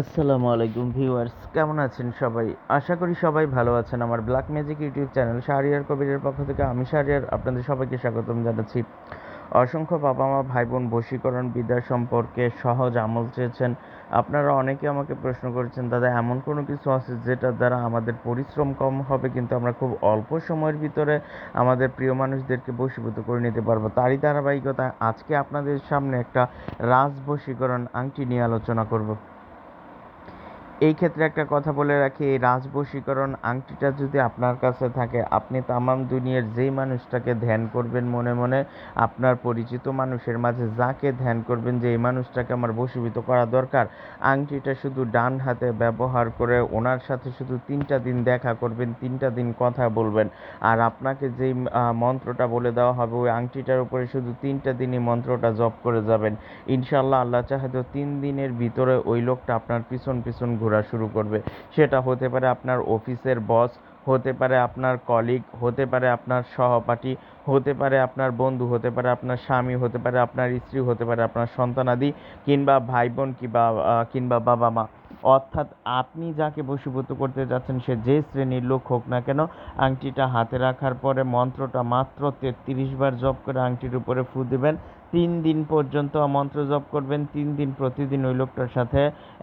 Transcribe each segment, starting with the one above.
আসসালামু আলাইকুম ভিউয়ার্স, কেমন আছেন সবাই? আশা করি সবাই ভালো আছেন। আমার black magic YouTube channel Shahriar কবিরের পক্ষ থেকে আমি শাহরিয়ার আপনাদের সবাইকে স্বাগতম জানাচ্ছি। অসংখ্য বাবা মা ভাই বোন বশীকরণ বিদ্যা সম্পর্কে সহজ আমল চেয়েছেন। আপনারা অনেকে আমাকে প্রশ্ন করেছেন, দাদা, এমন কোনো কিছু আছে যেটার দ্বারা আমাদের পরিশ্রম কম হবে কিন্তু আমরা খুব অল্প সময়ের ভিতরে আমাদের প্রিয় মানুষদেরকে বশীভূত করে নিতে পারব? তারই ধারাবাহিকতা আজকে আপনাদের সামনে একটা রাজ বশীকরণ আংটি নিয়ে আলোচনা করব। এই ক্ষেত্রে একটা কথা বলে রাখি, এই রাজবশীকরণ আংটিটা যদি আপনার কাছে থাকে, আপনি তামাম দুনিয়ার যেই মানুষটাকে ধ্যান করবেন মনে মনে, আপনার পরিচিত মানুষের মাঝে যাকে ধ্যান করবেন যে এই মানুষটাকে আমার বশীভূত করা দরকার, আংটিটা শুধু ডান হাতে ব্যবহার করে ওনার সাথে শুধু তিনটা দিন দেখা করবেন, তিনটা দিন কথা বলবেন। আর আপনাকে যেই মন্ত্রটা বলে দেওয়া হবে, ওই আংটিটার উপরে শুধু তিনটা দিনই মন্ত্রটা জপ করে যাবেন। ইনশাল্লাহ আল্লাহ চাহে তো তিন দিনের ভিতরে ওই লোকটা আপনার পিছন পিছন ঘোরা শুরু করবে। সেটা হতে পারে আপনার অফিসের বস হতে পারে আপনার কলিগ হতে পারে আপনার সহপাঠী, হতে পারে আপনার বন্ধু, হতে পারে আপনার স্বামী, হতে পারে আপনার স্ত্রী, হতে পারে আপনার সন্তানাদি কিংবা ভাই বোন কিংবা কিংবা বাবা মা অর্থাৎ আপনি যাকে বশীভূত করতে যাচ্ছেন, সে যে শ্রেণির লোক হোক না কেন, আংটিটা হাতে রাখার পরে মন্ত্রটা মাত্র তেত্রিশ বার জপ করে আংটির উপরে ফু দেবেন। তিন দিন পর্যন্ত মন্ত্র জপ করবেন। তিন দিন প্রতিদিন ওই লোকটার সাথে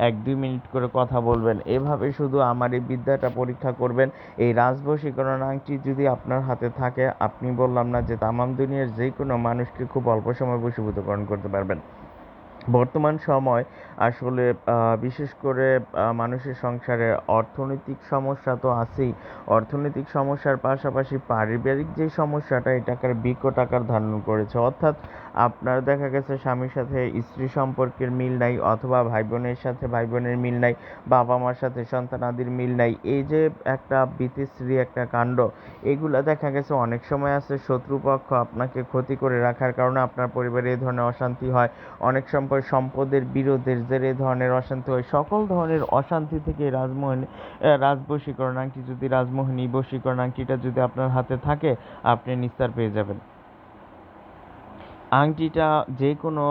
এক দুই মিনিট করে কথা বলবেন। এভাবে শুধু আমার এই বিদ্যাটা পরীক্ষা করবেন। এই রাজবশীকরণ আংটি যদি আপনার হাতে থাকে, আপনি বললাম না যে তামাম দুনিয়ার যে কোনো মানুষকে খুব অল্প সময় বশীভূতকরণ করতে পারবেন। বর্তমান সময় আসলে বিশেষ করে মানুষের সংসারে অর্থনৈতিক সমস্যা তো আছেই। অর্থনৈতিক সমস্যার পাশাপাশি পারিবারিক যে সমস্যাটা এটাকার বিকট আকার ধারণ করেছে। অর্থাৎ আপনার দেখা গেছে স্বামীর সাথে স্ত্রী সম্পর্কের মিল নাই, অথবা ভাই বোনের সাথে ভাই বোনের মিল নাই বাবা মার সাথে সন্তানাদির মিল নাই। এই যে একটা বিতিশ্রী একটা কাণ্ড, এগুলা দেখা গেছে অনেক সময় আছে শত্রুপক্ষ আপনাকে ক্ষতি করে রাখার কারণে আপনার পরিবারে এই ধরনের অশান্তি হয়। অনেক সময় সম্পদের বিরোধের জেরে ধরনের অশান্তি হয়। সকল ধরনের অশান্তি থেকে রাজমোহন রাজবশীকরণ আংটি যদি রাজমোহনী বশীকরণ আংটিটা যদি আপনার হাতে থাকে, আপনি নিস্তার পেয়ে যাবেন। আংটিটা যে কোনো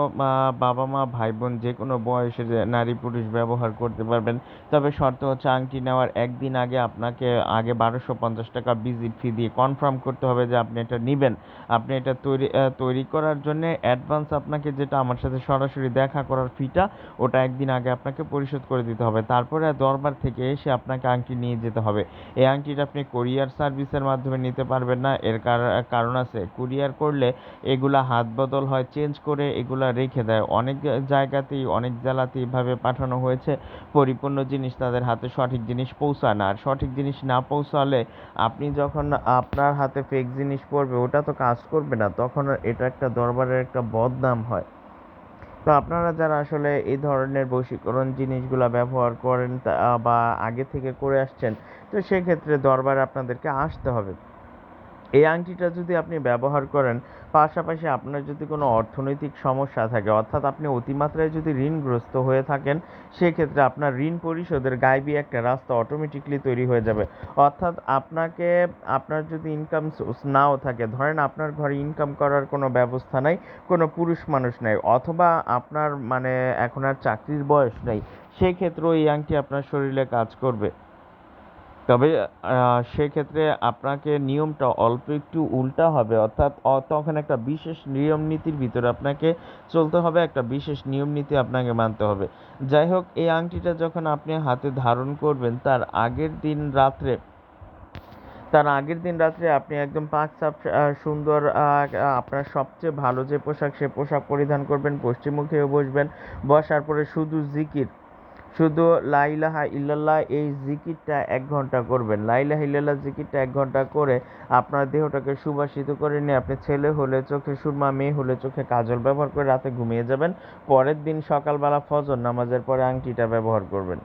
বাবা মা ভাই বোন যে কোনো বয়সের নারী পুরুষ ব্যবহার করতে পারবেন, তবে শর্ত হচ্ছে আংটি নেওয়ার একদিন আগে আপনাকে আগে বারোশো পঞ্চাশ টাকা ভিজিট ফি দিয়ে কনফার্ম করতে হবে যে আপনি এটা নেবেন। আপনি এটা তৈরি তৈরি করার জন্যে অ্যাডভান্স আপনাকে যেটা আমার সাথে সরাসরি দেখা করার ফিটা ওটা একদিন আগে আপনাকে পরিশোধ করে দিতে হবে। তারপরে দরবার থেকে এসে আপনাকে আংটি নিয়ে যেতে হবে। এই আংটিটা আপনি কোরিয়ার সার্ভিসের মাধ্যমে নিতে পারবেন না। এর কারণ আছে কুরিয়ার করলে এগুলা হাত বদল বদল হয়, চেঞ্জ করে এগুলা রেখে দেয়। অনেক জায়গাতেই, অনেক জেলাতেই এভাবে পাঠানো হয়েছে। পরিপূর্ণ জিনিস তাদের হাতে সঠিক জিনিস পৌঁছায় না। আর সঠিক জিনিস না পৌঁছালে আপনি যখন আপনার হাতে ফেক জিনিস পড়বে, ওটা তো কাজ করবে না। তখন এটা একটা দরবারের একটা বদনাম হয়। তো আপনারা যারা আসলে এই ধরনের বশীকরণ জিনিসগুলো ব্যবহার করেন বা আগে থেকে করে আসছেন, তো সেক্ষেত্রে দরবারে আপনাদেরকে আসতে হবে। এই আংটিটা যদি আপনি ব্যবহার করেন, পাশাপাশি আপনার যদি কোনো অর্থনৈতিক সমস্যা থাকে, অর্থাৎ আপনি অতিমাত্রায় যদি ঋণগ্রস্ত হয়ে থাকেন, সেক্ষেত্রে আপনার ঋণ পরিশোধের গাইবি একটা রাস্তা অটোমেটিকলি তৈরি হয়ে যাবে। অর্থাৎ আপনাকে, আপনার যদি ইনকাম সোর্স নাও থাকে, ধরেন আপনার ঘরে ইনকাম করার কোনো ব্যবস্থা নাই, কোনো পুরুষ মানুষ নাই, অথবা আপনার মানে এখন আর চাকরির বয়স নেই, সেক্ষেত্রেও এই আংটি আপনার শরীরে কাজ করবে। তবে সেক্ষেত্রে আপনাকে নিয়মটা অল্প একটু উল্টা হবে। অর্থাৎ তখন একটা বিশেষ নিয়ম নীতির ভিতরে আপনাকে চলতে হবে, একটা বিশেষ নিয়ম নীতি আপনাকে মানতে হবে। যাই হোক, এই আংটিটা যখন আপনি হাতে ধারণ করবেন, তার আগের দিন রাত্রে, তার আগের দিন রাত্রে আপনি একদম পাঁচ সাপ সুন্দর আপনার সবচেয়ে ভালো যে পোশাক, সে পোশাক পরিধান করবেন, পশ্চিমমুখেও বসবেন, বসার পরে শুধু জিকির। শুধু লাইলাহা ইল্লাল্লাহ এই জিকিরটা এক ঘণ্টা করবেন। লাইলাহা ইল্লাল্লাহ জিকিরটা এক ঘণ্টা করে আপনার দেহটাকে সুবাসিত করে নিয়ে আপনি ছেলে হলে চোখে সুরমা, মেয়ে হলে চোখে কাজল ব্যবহার করে রাতে ঘুমিয়ে যাবেন। পরের দিন সকালবেলা ফজর নামাজের পরে আংটিটা ব্যবহার করবেন।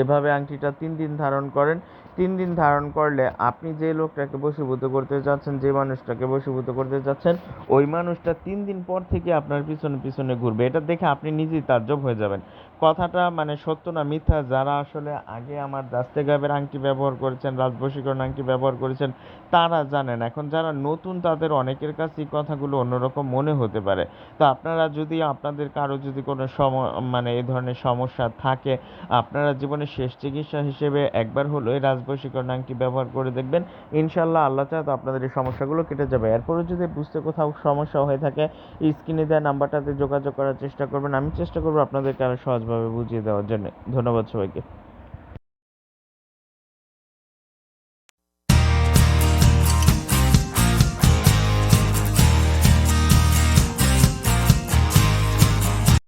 এভাবে আংটিটা তিন দিন ধারণ করেন। তিন দিন ধারণ করলে আপনি যে লোকটাকে বশীভূত করতে চাচ্ছেন যে মানুষটাকে বশীভূত করতে চাচ্ছেন ওই মানুষটা তিন দিন পর থেকে আপনার পিছনে পিছনে ঘুরবে। এটা দেখে আপনি নিজেই তাজ্জব হয়ে যাবেন। কথাটা মানে সত্য না মিথ্যা? যারা আসলে আগে আমার দাস্তে গাবের আংটি ব্যবহার করেছেন, রাজবশীকরণ আংটি ব্যবহার করেছেন, তারা জানেন এখন যারা নতুন, তাদের অনেকের কাছে এই কথাগুলো অন্যরকম মনে হতে পারে। তো আপনারা যদি, আপনাদের কারও যদি কোনো সম মানে এই ধরনের সমস্যা থাকে, আপনারা জীবনের শেষ চিকিৎসা হিসেবে একবার হলো এই রাজবশীকরণ আংটি ব্যবহার করে দেখবেন। ইনশাল্লাহ আল্লাহ চায় তো আপনাদের এই সমস্যাগুলো কেটে যাবে। এরপরে যদি বুঝতে কোথাও সমস্যা হয়ে থাকে, স্ক্রিনে দেওয়া নাম্বারটাতে যোগাযোগ করার চেষ্টা করবেন। আমি চেষ্টা করব আপনাদেরকে আরও সহজভাবে বুঝিয়ে দেওয়ার জন্য। ধন্যবাদ সবাইকে।